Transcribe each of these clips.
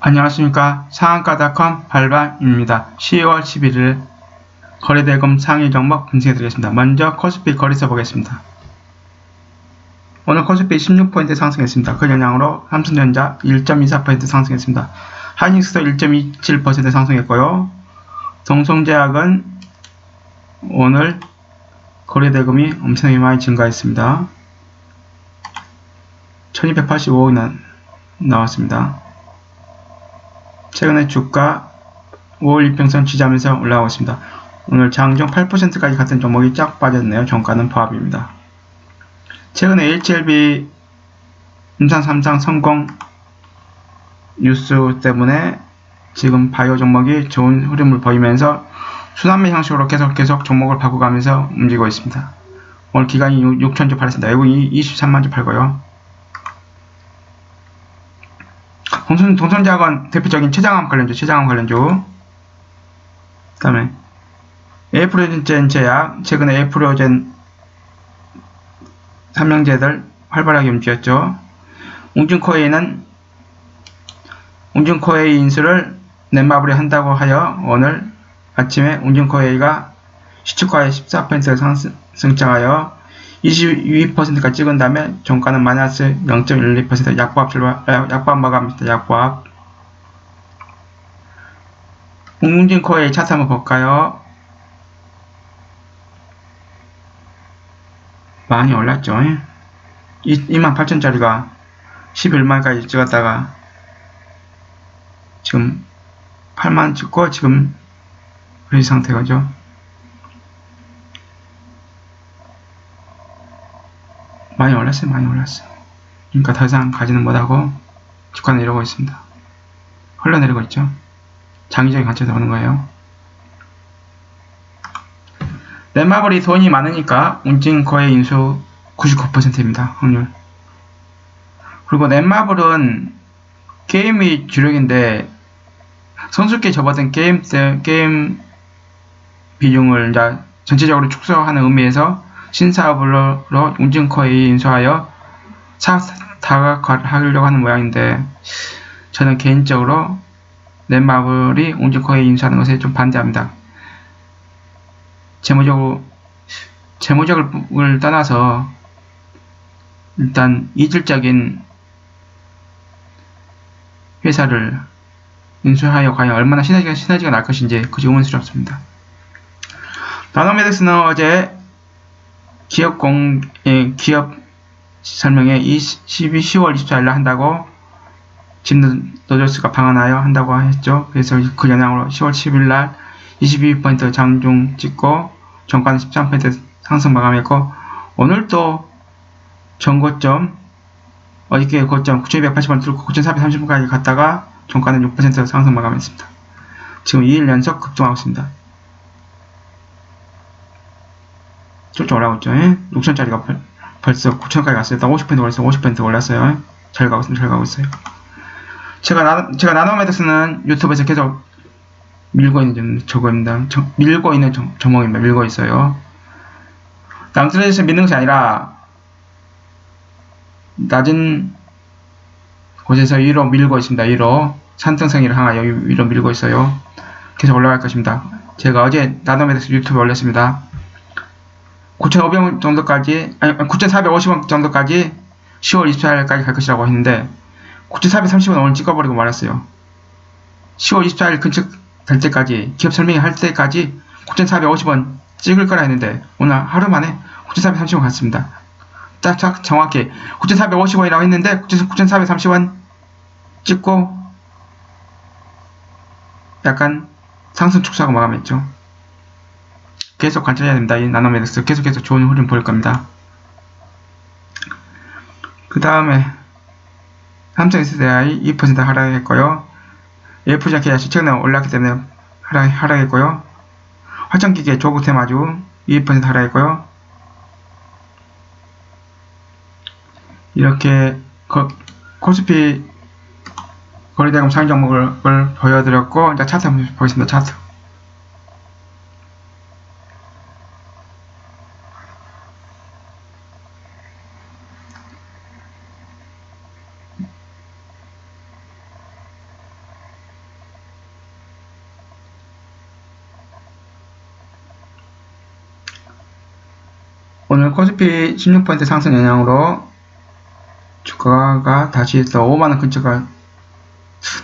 안녕하십니까 상한가닷컴 발반입니다. 10월 11일 거래대금 상위 종목 분석해 드리겠습니다. 먼저 코스피 거래소 보겠습니다. 오늘 코스피 16포인트 상승했습니다. 그 영향으로 삼성전자 1.24% 상승했습니다. 하이닉스도 1.27% 상승했고요. 동성제약은 오늘 거래대금이 엄청나게 많이 증가했습니다. 1285억 나왔습니다. 최근에 주가 5월 이평선 지지하면서 올라오고 있습니다. 오늘 장중 8%까지 갔던 종목이 쫙 빠졌네요. 종가는 보합입니다. 최근에 HLB 임상 3상 성공 뉴스 때문에 지금 바이오 종목이 좋은 흐름을 보이면서 순환매 형식으로 계속 계속 종목을 바꿔가면서 움직이고 있습니다. 오늘 기간이 6천 주 팔았습니다. 외국인이 23만 주 팔고요. 동선, 동선작은 대표적인 최장암 관련주, 최장암 관련주. 그 다음에 에이프로젠 제약, 최근에 에이프로젠 삼명제들 활발하게 움직였죠. 웅진코에이는 웅진코에이 인수를 넷마블이 한다고 하여 오늘 아침에 웅진코에이가 시초가의 14% 상승장하여 22%까지 찍은 다음에 종가는 마이너스 0.12% 약보합 출발, 약보합 마감입니다. 약보합. 웅진 코어의 차트 한번 볼까요? 많이 올랐죠. 28,000짜리가 11만까지 찍었다가 지금 8만 찍고 지금 이 상태가죠. 많이 올랐어요. 많이 올랐어요. 그러니까 더 이상 가지는 못하고 주가는 이러고 있습니다. 흘러내리고 있죠. 장기적인 관점에서 오는 거예요. 넷마블이 돈이 많으니까 운진코의 인수 99%입니다. 확률. 그리고 넷마블은 게임이 주력인데 선수께 접어든 게임 게임 비중을 전체적으로 축소하는 의미에서 신사업으로 웅진코에 인수하여 사업 다각화하려고 하는 모양인데 저는 개인적으로 넷마블이 웅진코에 인수하는 것에 좀 반대합니다. 재무적으로 재무적을 떠나서 일단 이질적인 회사를 인수하여 과연 얼마나 시너지가, 시너지가 날 것인지 그저 의문스럽습니다. 나노메덱스는 어제 기업 공, 예, 기업 설명회 12, 10월 24일 날 한다고 짐 노조스가 방한하여 한다고 했죠. 그래서 그 영향으로 10월 10일 날 22% 장중 찍고 정가는 13% 상승 마감했고 오늘 또 전고점 어저께 고점 9280원 뚫고 9430원까지 갔다가 종가는 6% 상승 마감했습니다. 지금 2일 연속 급등하고 있습니다. 쫄쫄 올라오고 있죠. 6천짜리가 벌, 벌써 9천까지 갔어요. 딱 50% 올랐어요. 50% 올랐어요. 잘 가고 있습니다. 잘 가고 있어요. 제가 나, 제가 나노메드스는 유튜브에서 계속 밀고 있는 저거입니다. 저, 밀고 있는 저, 종목입니다. 밀고 있어요. 남트레이션 믿는 것이 아니라 낮은 곳에서 위로 밀고 있습니다. 위로 산등성이를 향하여 위로 밀고 있어요. 계속 올라갈 것입니다. 제가 어제 나노메드스 유튜브에 올렸습니다. 9,500원 정도까지, 아니, 9,450원 정도까지 10월 24일까지 갈 것이라고 했는데, 9,430원 오늘 찍어버리고 말았어요. 10월 24일 근처 될 때까지, 기업 설명회 할 때까지 9,450원 찍을 거라 했는데, 오늘 하루 만에 9,430원 갔습니다. 딱, 딱 정확히 9,450원이라고 했는데, 9,430원 찍고, 약간 상승 축소하고 마감했죠. 계속 관찰해야 됩니다. 이 나노메덱스 계속 계속 좋은 흐름 보일 겁니다. 그 다음에 삼성 SDI 2% 하락했고요. AFG 계약시 최근에 올랐기 때문에 하락, 하락했고요. 화천기계 조구테마주 2% 하락했고요. 이렇게 거, 코스피 거래대금 상위 종목을 보여드렸고 이제 차트 한번 보겠습니다. 차트. 오늘 코스피 16포인트 상승 영향으로 주가가 다시 해서 5만원 근처가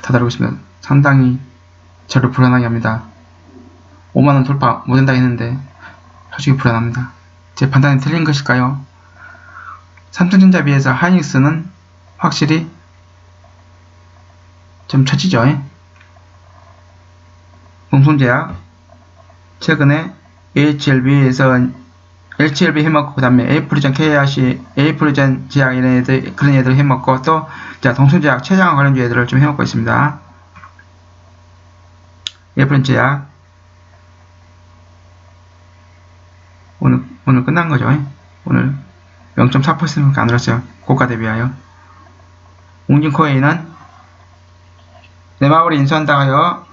다다르고 있습니다. 상당히 저를 불안하게 합니다. 5만원 돌파 못한다 했는데 솔직히 불안합니다. 제 판단이 틀린 것일까요? 삼성전자 비해서 하이닉스는 확실히 좀 처지죠. 공손제약 최근에 HLB에서 HLB 해먹고 그 다음에 에이프리전 KRC, 에이프리전 제약 이런 애들 그런 애들 해먹고 또 자, 동순제약 최장화 관련주 애들을 좀 해먹고 있습니다. 에이프리전 제약 오늘 오늘 끝난 거죠. 오늘 0.4%밖에 안 늘었어요. 고가 대비하여. 웅진코웨이는 네마블이 인수한다가요.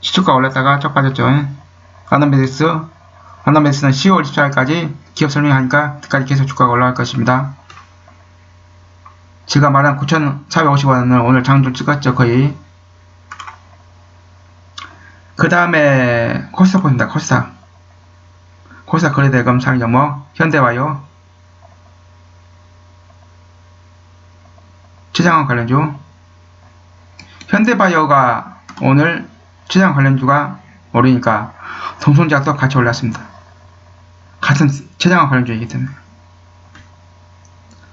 시초가 올랐다가 쭉 빠졌죠. 가나메디스 가나메디스는 10월 24일까지 기업 설명하니까 그까지 계속 주가가 올라갈 것입니다. 제가 말한 9,450원을 오늘 장중 찍었죠 거의. 그 다음에 코스닥 보입니다. 코스닥. 코스닥 거래대금 상위 종목 현대와요. 최장환 관련주. 현대바이오가 오늘 최장 관련주가 오르니까 동손제약도 같이 올랐습니다. 같은 최장환 관련주이기 때문에.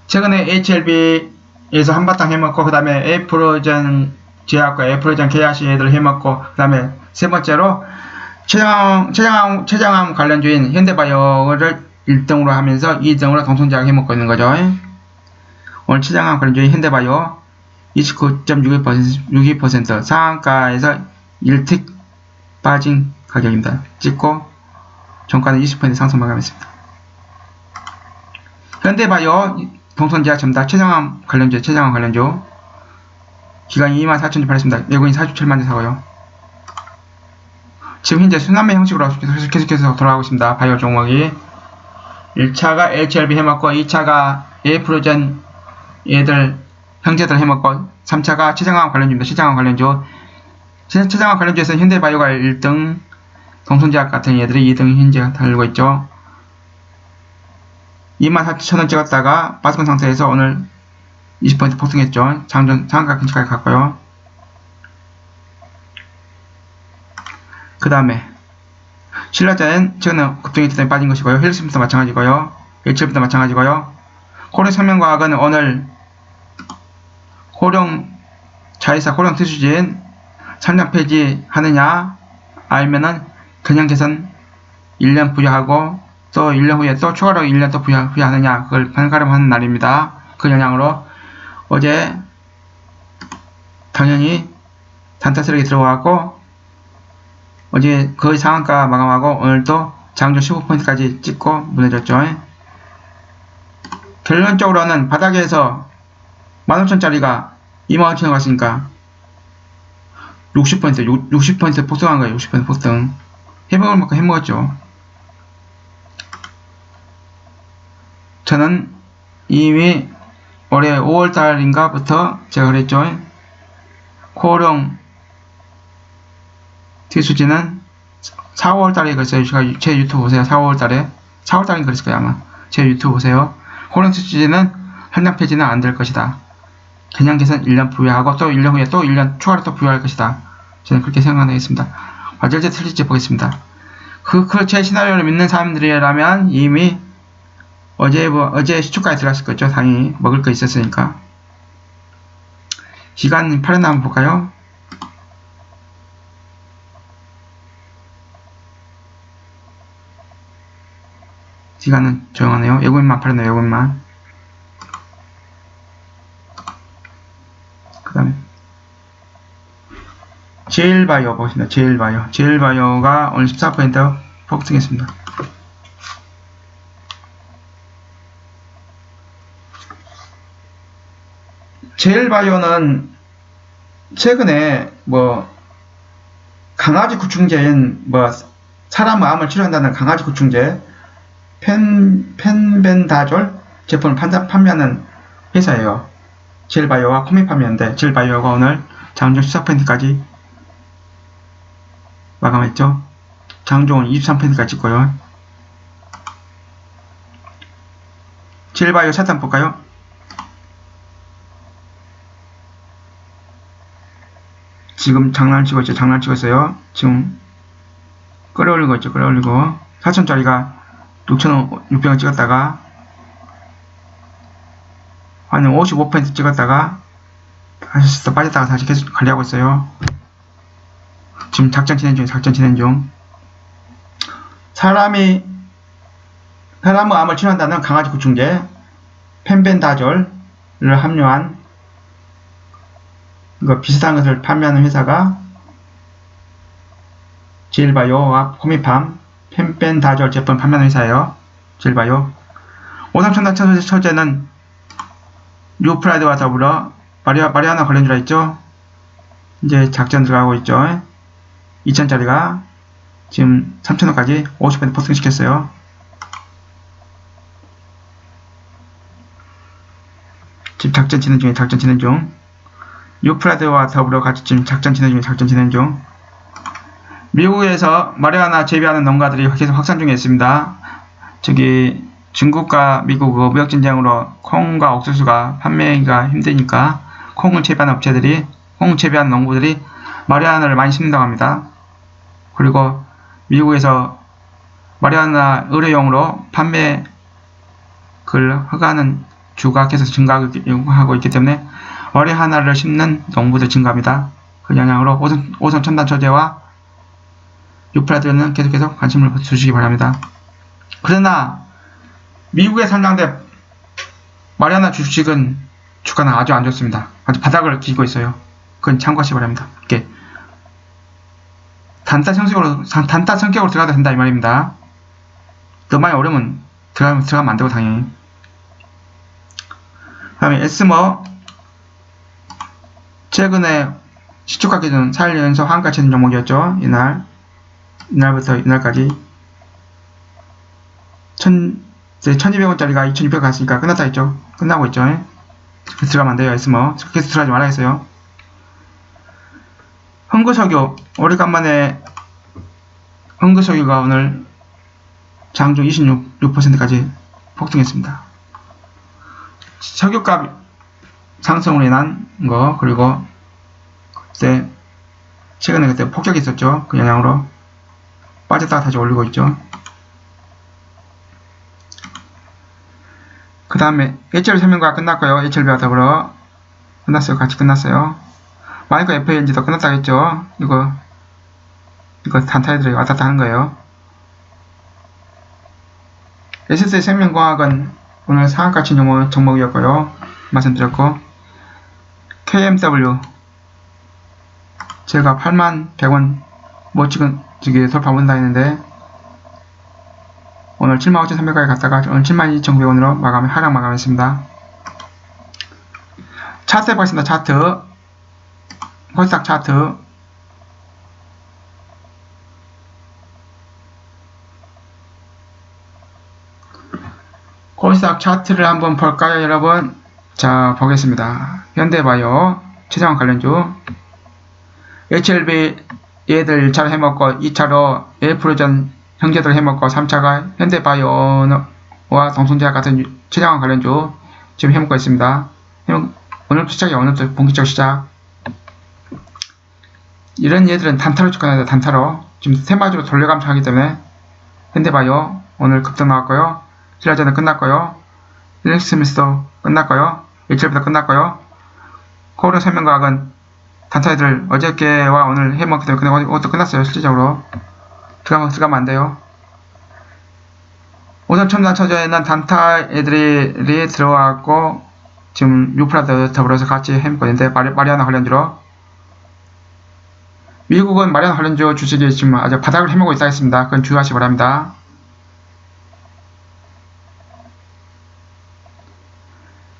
최근에 HLB에서 한바탕 해먹고 그 다음에 에이프로전 제약과 에이프로전 계약시 애들 해먹고 그 다음에 세 번째로 최장, 최장암, 최장암 관련주인 현대바이오를 1등으로 하면서 2등으로 동손제약 해먹고 있는 거죠. 오늘 최장암 관련주인 현대바이오 29.62% 62% 상한가에서 1틱 빠진 가격입니다. 찍고 종가는 20% 상승 마감했습니다. 현대바이오 동선제약 전다 최장암 관련주 최장암 관련주 기간이 24,000주 팔았습니다. 외국인 47만 대 사고요. 지금 현재 순환매 형식으로 계속해서 돌아가고 있습니다. 바이오 종목이 1차가 HLB 해먹고 2차가 에이프로젠 얘들 형제들 해먹고 3차가 최장암 관련주입니다. 최장암 관련주 최장암 관련주에서 현대바이오가 1등 동선제약 같은 얘들이 2등 현재 달리고 있죠. 24,000원 찍었다가 빠진 상태에서 오늘 20% 폭등했죠. 장전 상가 근처까지 갔고요. 그 다음에 신라자는 최근에 급등했기 때문에 빠진 것이고요. 헬스부터 마찬가지고요. HL부터 마찬가지고요. 코레 생명과학은 오늘 호령 자회사 호령 특수진 상장 폐지하느냐 아니면은 그냥 개선 1년 부여하고 또 1년 후에 또 추가로 1년 또 부여, 부여하느냐 그걸 판가름하는 날입니다. 그 영향으로 어제 당연히 단타 세력이 들어가고 어제 거의 상한가 마감하고 오늘도 장중 15포인트까지 찍고 무너졌죠. 결론적으로는 바닥에서 15,000짜리가 25,000원 갔으니까 60포인트, 60포인트 폭등한 거예요. 60포인트 폭등. 해먹을 만큼 해먹었죠. 저는 이미 올해 5월달인가부터 제가 그랬죠. 코오령 뒤수지는 4, 5월달에 그랬어요. 제 유튜브 보세요. 4, 5월달에 4월달인 그랬을 거예요 아마. 제 유튜브 보세요. 코오령 뒤수지는 한량 폐지는 안 될 것이다. 그냥 계산 1년 부여하고 또 1년 후에 또 1년 추가로 또 부여할 것이다. 저는 그렇게 생각하겠습니다. 맞을지 틀릴지 보겠습니다. 그, 그제 시나리오를 믿는 사람들이라면 이미 어제 뭐, 어제 시초가에 들어갔을 거죠. 당연히 먹을 거 있었으니까. 시간 팔렸나 한번 볼까요? 시간은 조용하네요. 외국인만 팔렸네요. 외국인만. 그 다음에 제일바이오 보겠습니다. 제일바이오. 제일바이오가 오늘 14% 폭등했습니다. 제일바이오는 최근에 뭐 강아지 구충제인 뭐 사람 암을 치료한다는 강아지 구충제 펜 펜벤다졸 제품을 판다, 판매하는 회사예요. 제일바이오와 코믹 판매인데 제일바이오가 오늘 장중 14%까지 마감했죠. 장중은 23%까지 찍고요. 제일바이오 차트 한번 볼까요? 지금 장난치고 있죠. 장난치고 있어요. 지금 끌어올리고 있죠. 끌어올리고 4천짜리가 6,600원 찍었다가 한55% 찍었다가 다시 또 빠졌다가 다시 계속 관리하고 있어요. 지금 작전 진행 중, 작전 진행 중. 사람이 사람의 암을 치료한다는 강아지 구충제 펜벤다졸을 함유한 이거 비슷한 것을 판매하는 회사가 제일바이오와 코미팜 펜벤다졸 제품 판매하는 회사예요. 제일바이오. 오삼천단 처제는 뉴프라이드와 더불어 마리아, 마리아나 관련주라 있죠. 이제 작전 들어가고 있죠. 2천짜리가 지금 3천원까지 50% 포스팅 시켰어요. 지금 작전 진행 중에 작전 진행 중. 유프라드와 더불어 같이 지금 작전 진행 중에 작전 진행 중. 미국에서 마리아나 재배하는 농가들이 계속 확산 중에 있습니다. 저기 중국과 미국 그 무역 전쟁으로 콩과 옥수수가 판매가 힘드니까 콩을 재배하는 업체들이 콩 재배하는 농부들이 마리아나를 많이 심는다고 합니다. 그리고 미국에서 마리아나 의료용으로 판매 를 허가하는 주가 계속 증가하고 있기 때문에 마리아나를 심는 농부들 증가합니다. 그 영향으로 오선, 오선 첨단 처제와 유프라드는 계속해서 관심을 주시기 바랍니다. 그러나 미국에 상장된 마리아나 주식은 주가는 아주 안 좋습니다. 아주 바닥을 기고 있어요. 그건 참고하시기 바랍니다. 이렇게 단타 성격으로 단타 성격으로 들어가도 된다 이 말입니다. 더 많이 어려면 들어가면 들어가면 안 되고 당연히. 그 다음에 에스머 최근에 시초가 기준 4일 연속 한가 치는 종목이었죠. 이날 이날부터 이날까지 천 1200원짜리가 2600원 갔으니까 끝났다 했죠. 끝나고 있죠. 들어가면 안 돼요. 에스머 계속 들어가지 말아 했어요. 흥구석유 오래간만에 흥구석유가 오늘 장중 26%까지 폭등했습니다. 석유값 상승으로 인한 거 그리고 그때 최근에 그때 폭격이 있었죠. 그 영향으로 빠졌다가 다시 올리고 있죠. 그 다음에 HL 설명가 끝났고요. HLB와 더불어 끝났어요. 같이 끝났어요. 마이크 FNG도 끝났다 했죠. 이거 이거 단타이들이 왔다 갔다 하는 거예요. SS의 생명과학은 오늘 친 종목, 종목이었고요. 말씀드렸고 KMW 제가 8만 100원 멋지건 저기 돌파 본다 했는데 오늘 75,300원에 갔다가 오늘 72,900원으로 마감, 하락 마감했습니다. 차트 해보겠습니다. 차트. 코스닥 차트. 코스닥 차트를 한번 볼까요, 여러분? 자, 보겠습니다. 현대바이오, 최장원 관련주. HLB 얘들 1차로 해먹고 2차로 에프로전 형제들 해먹고 3차가 현대바이오와 동성제약 같은 최장원 관련주 지금 해먹고 있습니다. 오늘부터 시작이 오늘부터 본격적 시작. 이런 얘들은 단타로 접근해야 돼 단타로. 지금 세마주로 돌려감차 하기 때문에 현대바이오 오늘 급등 나왔고요. 실라전은 끝났고요. 릴렉스미스도 끝났고요. 일철부터 끝났고요. 코오른 설명과학은 단타애들 어저께와 오늘 해먹기 때문에 그것도 끝났어요. 실질적으로. 들어가면, 들어가면 안 돼요. 우선 첨단 처제에는 단타 애들이 들어왔고 지금 유프라드 더불어서 같이 해먹고 있는데 마리, 마리아나 관련주로 미국은 마리아나 관련주 주식이 지금 아주 바닥을 해먹고 있다 했습니다. 그건 주의하시기 바랍니다.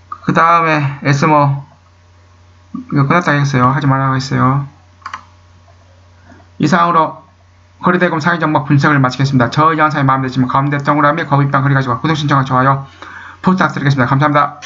그 다음에 에스모 이거 끝났다 했어요. 하지 말라고 했어요. 이상으로 거리대금 상위 정보 분석을 마치겠습니다. 저 영상이 마음에 드시면 가운데 동그라미 거기빵 그리 가지고 구독 신청과 좋아요 부탁드리겠습니다. 감사합니다.